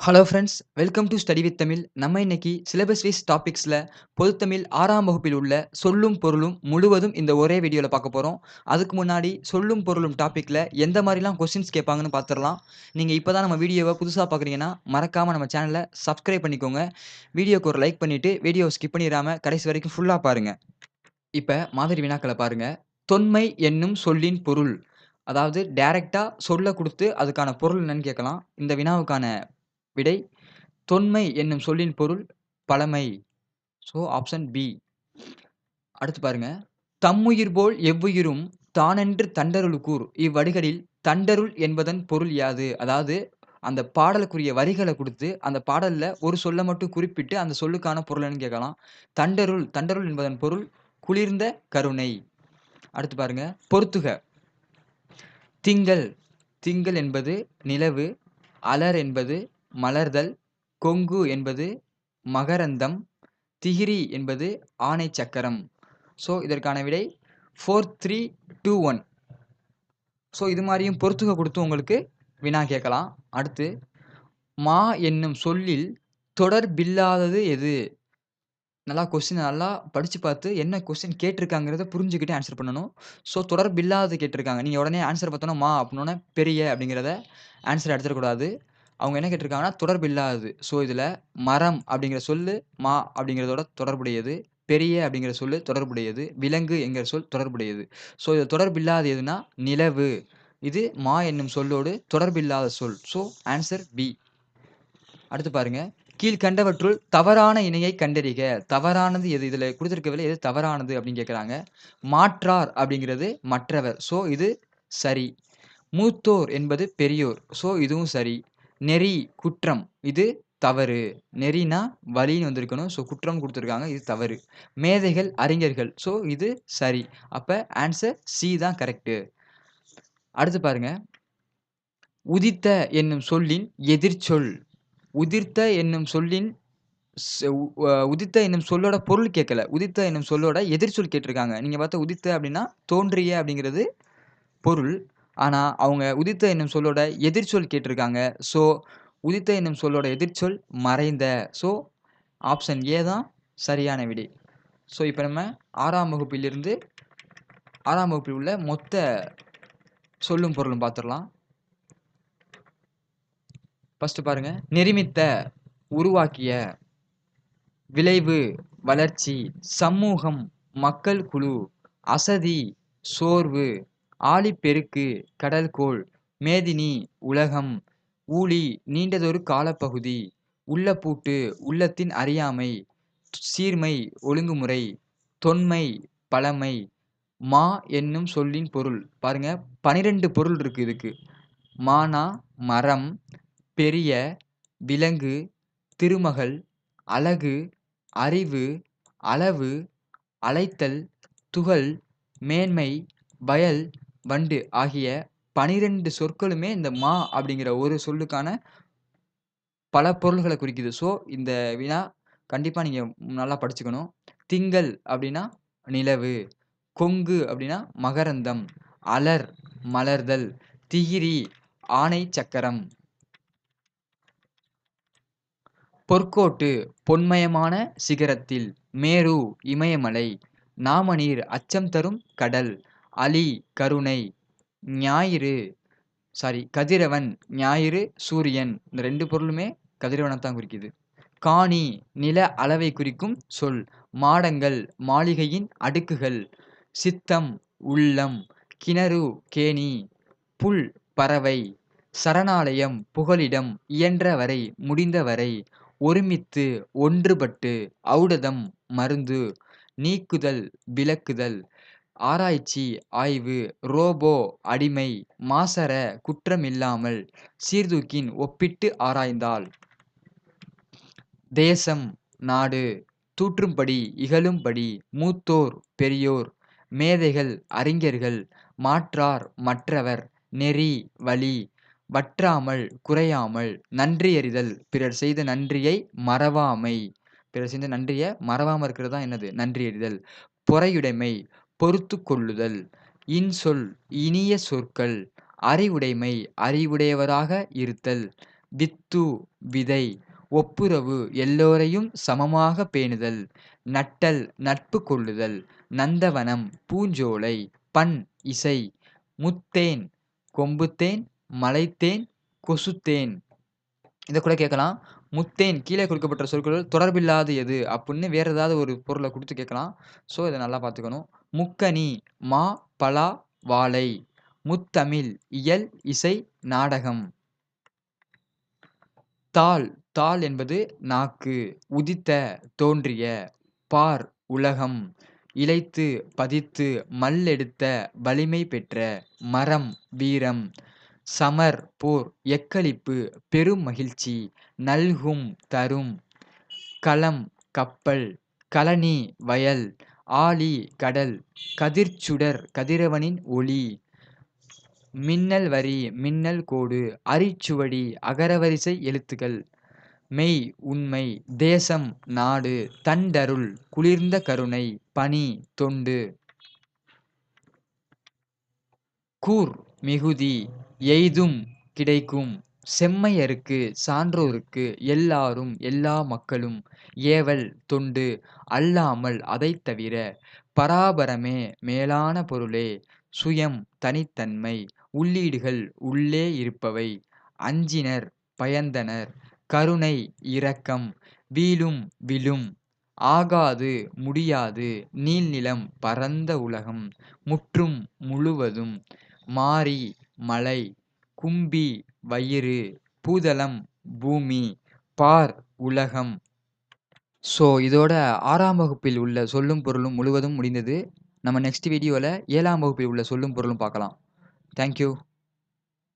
Hello friends welcome to study with Tamil நம்ம இன்னைக்கு syllabus wise டாபிக்ஸில் பொதுத்தமிழ் ஆறாம் வகுப்பில் உள்ள சொல்லும் பொருளும் முழுவதும் இந்த ஒரே வீடியோவில் பார்க்க போகிறோம் அதுக்கு முன்னாடி சொல்லும் பொருளும் டாப்பிக்கில் எந்த மாதிரிலாம் கொஸ்டின்ஸ் கேட்பாங்கன்னு பார்த்துடலாம். நீங்கள் இப்போ தான் நம்ம வீடியோவை புதுசாக பார்க்குறீங்கன்னா மறக்காமல் நம்ம சேனலை சப்ஸ்கிரைப் பண்ணிக்கோங்க. வீடியோக்கு ஒரு லைக் பண்ணிவிட்டு வீடியோ ஸ்கிப் பண்ணிடாமல் கடைசி வரைக்கும் ஃபுல்லாக பாருங்கள் இப்போ மாதிரி வினாக்களை பாருங்கள் தொன்மை என்னும் சொல்லின் பொருள். அதாவது டைரெக்டாக சொல்ல கொடுத்து அதுக்கான பொருள் என்னன்னு கேட்கலாம். இந்த வினாவுக்கான விடை தொன்மை என்னும் சொல்லின் பொருள் பழமை. ஸோ ஆப்ஷன் பி அடுத்து பாருங்க. தம்முயிர் போல் எவ்வுயிரும் தானென்று தண்டருளுக்கூர் இவ்வடிகளில் தண்டருள் என்பதன் பொருள் யாது? அதாவது அந்த பாடலுக்குரிய வரிகளை கொடுத்து அந்த பாடலில் ஒரு சொல்லை மட்டும் குறிப்பிட்டு அந்த சொல்லுக்கான பொருள்னு கேட்கலாம். தண்டருள் தண்டருள் என்பதன் பொருள் குளிர்ந்த கருணை. அடுத்து பாருங்க. பொறுத்துக. திங்கள். திங்கள் என்பது நிலவு அலர் என்பது மலர்தல் கொங்கு என்பது மகரந்தம் திகிரி என்பது ஆணை சக்கரம். ஸோ இதற்கான விடை four three two one so இது மாதிரியும் பொறுத்துக கொடுத்து உங்களுக்கு வினா கேட்கலாம். அடுத்து மா என்னும் சொல்லில் தொடர்பில்லாதது எது? நல்லா கொஸ்டின் நல்லா படித்து பார்த்து என்ன கொஸ்டின் கேட்டிருக்காங்கிறத புரிஞ்சுக்கிட்டு ஆன்சர் பண்ணணும். ஸோ தொடர்பில்லாதது கேட்டிருக்காங்க. நீங்கள் உடனே ஆன்சர் பார்த்தோன்னா மா அப்படின்னோடனே பெரிய அப்படிங்கிறத ஆன்சர் எடுத்துடக்கூடாது. அவங்க என்ன கேட்டிருக்காங்கன்னா தொடர்பு இல்லாதது. ஸோ இதில் மரம் அப்படிங்கிற சொல்லு மா அப்படிங்கிறதோட தொடர்புடையது பெரிய அப்படிங்கிற சொல்லு தொடர்புடையது விலங்கு என்கிற சொல் தொடர்புடையது. ஸோ இது தொடர்பு இல்லாத எதுனா நிலவு. இது மா என்னும் சொல்லோடு தொடர்பில்லாத சொல். ஸோ ஆன்சர் பி அடுத்து பாருங்க. கீழ்கண்டவற்றுள் தவறான இணையை கண்டறிக. தவறானது எது? இதில் கொடுத்துருக்கவில்லை. எது தவறானது அப்படின்னு கேட்குறாங்க. மாற்றார் அப்படிங்கிறது மற்றவர். ஸோ இது சரி. மூத்தோர் என்பது பெரியோர். ஸோ இதுவும் சரி. நெறி குற்றம். இது தவறு. நெறினா வழின்னு வந்திருக்கணும். ஸோ குற்றம் கொடுத்துருக்காங்க. இது தவறு. மேதைகள் அறிஞர்கள். ஸோ இது சரி. அப்போ ஆன்சர் சி தான் கரெக்டு அடுத்து பாருங்க. உதித்த என்னும் சொல்லின் எதிர்ச்சொல். உதிர்த்த என்னும் சொல்லின் உதித்த என்னும் சொல்லோட பொருள் கேட்கல. உதித்த என்னும் சொல்லோட எதிர்ச்சொல் கேட்டிருக்காங்க. நீங்கள் பார்த்தா உதித்த அப்படின்னா தோன்றிய அப்படிங்கிறது பொருள். ஆனால் அவங்க உதித்த என்னும் சொல்லோட எதிர்ச்சொல் கேட்டிருக்காங்க. ஸோ உதித்த என்னும் சொல்லோட எதிர்ச்சொல் மறைந்த. ஸோ ஆப்ஷன் ஏ தான் சரியான விடை. ஸோ இப்போ நம்ம ஆறாம் வகுப்பிலிருந்து ஆறாம் வகுப்பில் உள்ள மொத்த சொல்லும் பொருளும் பார்த்துடலாம் ஃபஸ்ட்டு பாருங்கள் நிர்மித்த உருவாக்கிய விளைவு வளர்ச்சி சமூகம் மக்கள் குழு அசதி சோர்வு ஆழிப்பெருக்கு கடல்கோள் மேதினி உலகம் ஊழி நீண்டதொரு காலப்பகுதி உள்ளப்பூட்டு உள்ளத்தின் அறியாமை சீர்மை ஒழுங்குமுறை தொன்மை பழமை மா என்னும் சொல்லின் பொருள். பாருங்க பனிரெண்டு பொருள் இருக்கு இதுக்கு. மானா மரம் பெரிய விலங்கு திருமகள் அழகு அறிவு அளவு அழைத்தல் துகள் மேன்மை வயல் வண்டு ஆகிய பனிரெண்டு சொற்களுமே இந்த மா அப்படிங்கிற ஒரு சொல்லுக்கான பல பொருள்களை குறிக்குது. ஸோ இந்த வினா கண்டிப்பாக நீங்கள் நல்லா படிச்சுக்கணும். திங்கள் அப்படின்னா நிலவு கொங்கு அப்படின்னா மகரந்தம் அலர் மலர்தல் திகிரி ஆணை சக்கரம். பொற்கோட்டு பொன்மயமான சிகரத்தில் மேரு இமயமலை நாமநீர் அச்சம் தரும் கடல் அலி கருணை ஞாயிறு சாரி கதிரவன் ஞாயிறு சூரியன். இந்த ரெண்டு பொருளுமே கதிரவனை தான் குறிக்குது. காணி நில அளவை குறிக்கும் சொல். மாடங்கள் மாளிகையின் அடுக்குகள். சித்தம் உள்ளம். கிணறு கேணி. புல் பறவை. சரணாலயம் புகலிடம். இயன்றவரை முடிந்தவரை ஒருமித்து ஒன்றுபட்டு. ஔடதம் மருந்து. நீக்குதல் விளக்குதல். ஆராய்ச்சி ஆய்வு ரோபோ அடிமை மாசற குற்றமில்லாமல் சீர்தூக்கின் ஒப்பிட்டு ஆராய்ந்தால். தேசம் நாடு தூற்றும்படி இகழும்படி மூத்தோர் பெரியோர் மேதைகள் அறிஞர்கள் மாற்றார் மற்றவர் நெறி வழி வற்றாமல் குறையாமல் நன்றியறிதல் பிறர் செய்த நன்றியை மறவாமை. பிறர் செய்த நன்றியை மறவாமல் இருக்கிறது தான் என்னது? நன்றியறிதல். பொறையுடைமை பொறுத்து கொள்ளுதல் இன்சொல் இனிய சொற்கள் அறிவுடைமை அறிவுடையவராக இருத்தல். வித்து விதை ஒப்புரவு எல்லோரையும் சமமாக பேணுதல். நட்டல் நட்பு கொள்ளுதல். நந்தவனம் பூஞ்சோலை பண் இசை முத்தேன் கொம்புத்தேன் மலைத்தேன் கொசுத்தேன். இதை கூட கேட்கலாம். முத்தேன் கீழே கொடுக்கப்பட்ட சொற்கள் தொடர்பில்லாத எது? அப்படின்னு வேறு ஏதாவது ஒரு பொருளை கொடுத்து கேட்கலாம். ஸோ இதை நல்லா பார்த்துக்கணும். முக்கனி மா பலா வாழை. முத்தமிழ் இயல் இசை நாடகம். தாள் தாள் என்பது நாக்கு. உதித்த தோன்றிய. பார் உலகம். இழைத்து பதித்து மல்லெடுத்த வலிமை பெற்ற. மரம் வீரம். சமர் போர் எக்களிப்பு பெரும் மகிழ்ச்சி நல்கும் தரும் களம் கப்பல் களனி வயல் ஆழி கடல் கதிர்ச்சுடர் கதிரவனின் ஒளி மின்னல் வரி மின்னல் கோடு அரிச்சுவடி அகரவரிசை எழுத்துக்கள் மெய் உண்மை தேசம் நாடு தண்டருள் குளிர்ந்த கருணை பனி தொண்டு கூர் மிகுதி எய்தும் கிடைக்கும். செம்மையருக்கு சான்றோருக்கு எல்லாரும் எல்லா மக்களும் ஏவல் தொண்டு அல்லாமல் அதைத் தவிர பராபரமே மேலான பொருளே. சுயம் தனித்தன்மை உள்ளீடுகள் உள்ளே இருப்பவை. அஞ்சினர் பயந்தனர் கருணை இரக்கம் வீழும் விழும். ஆகாது முடியாது நீள்நிலம் பரந்த உலகம் முற்றும் முழுவதும் மாறி மலை கும்பி வயிறு பூதளம் பூமி பார் உலகம். ஸோ இதோட ஆறாம் வகுப்பில் உள்ள சொல்லும் பொருளும் முழுவதும் முடிந்தது. நம்ம நெக்ஸ்ட் வீடியோவில் ஏழாம் வகுப்பில் உள்ள சொல்லும் பொருளும் பார்க்கலாம். தேங்க்யூ